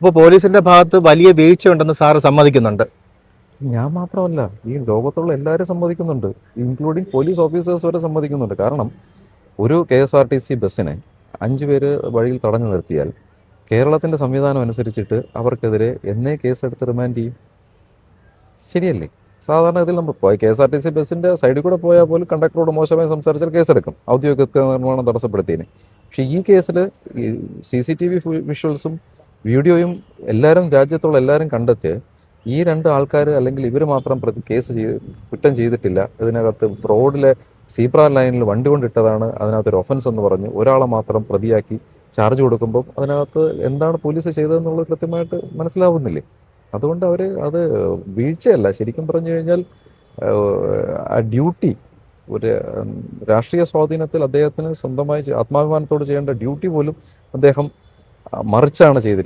അപ്പോൾ പോലീസിന്റെ ഭാഗത്ത് വലിയ വീഴ്ച ഉണ്ടെന്ന് സാറ് സമ്മതിക്കുന്നുണ്ട്. ഞാൻ മാത്രമല്ല ഈ ലോകത്തുള്ള എല്ലാവരും സമ്മതിക്കുന്നുണ്ട്. ഇൻക്ലൂഡിങ് പോലീസ് ഓഫീസേഴ്സ് വരെ സമ്മതിക്കുന്നുണ്ട്. കാരണം ഒരു K S R T C ബസ്സിനെ അഞ്ച് പേര് വഴിയിൽ തടഞ്ഞു നിർത്തിയാൽ കേരളത്തിന്റെ സംവിധാനം അനുസരിച്ചിട്ട് അവർക്കെതിരെ എന്നേ കേസെടുത്ത് റിമാൻഡ് ചെയ്യും. ശരിയല്ലേ? സാധാരണ ഇതിൽ നമ്മൾ പോയി K S R T C ബസ്സിന്റെ സൈഡിൽ കൂടെ പോയാൽ പോലും കണ്ടക്ടറോട് മോശമായി സംസാരിച്ചാൽ കേസെടുക്കും. ഔദ്യോഗിക നിർമ്മാണം തടസ്സപ്പെടുത്തിയതിന് പക്ഷേ ഈ കേസിൽ സി സി ടി വി വിഷ്വൽസും വീഡിയോയും എല്ലാവരും രാജ്യത്തുള്ള എല്ലാവരും കണ്ടെത്തി ഈ രണ്ട് ആൾക്കാർ അല്ലെങ്കിൽ ഇവർ മാത്രം പ്രതി കേസ് ചെയ്ത് കുറ്റം ചെയ്തിട്ടില്ല. ഇതിനകത്ത് റോഡിലെ സീബ്ര ലൈനിൽ വണ്ടി കൊണ്ടിട്ടതാണ്. അതിനകത്ത് ഒരു ഒഫൻസ് എന്ന് പറഞ്ഞു ഒരാളെ മാത്രം പ്രതിയാക്കി ചാർജ് കൊടുക്കുമ്പോൾ അതിനകത്ത് എന്താണ് പോലീസ് ചെയ്തതെന്നുള്ളത് കൃത്യമായിട്ട് മനസ്സിലാവുന്നില്ലേ? അതുകൊണ്ട് അവർ അത് വീഴ്ചയല്ല. ശരിക്കും പറഞ്ഞു കഴിഞ്ഞാൽ ആ ഡ്യൂട്ടി ഒരു രാഷ്ട്രീയ സ്വാധീനത്തിൽ അദ്ദേഹത്തിന് സ്വന്തമായി ആത്മാഭിമാനത്തോട് ചെയ്യേണ്ട ഡ്യൂട്ടി പോലും അദ്ദേഹം മറിച്ചാണ് ചെയ്തിരിക്കുന്നത്.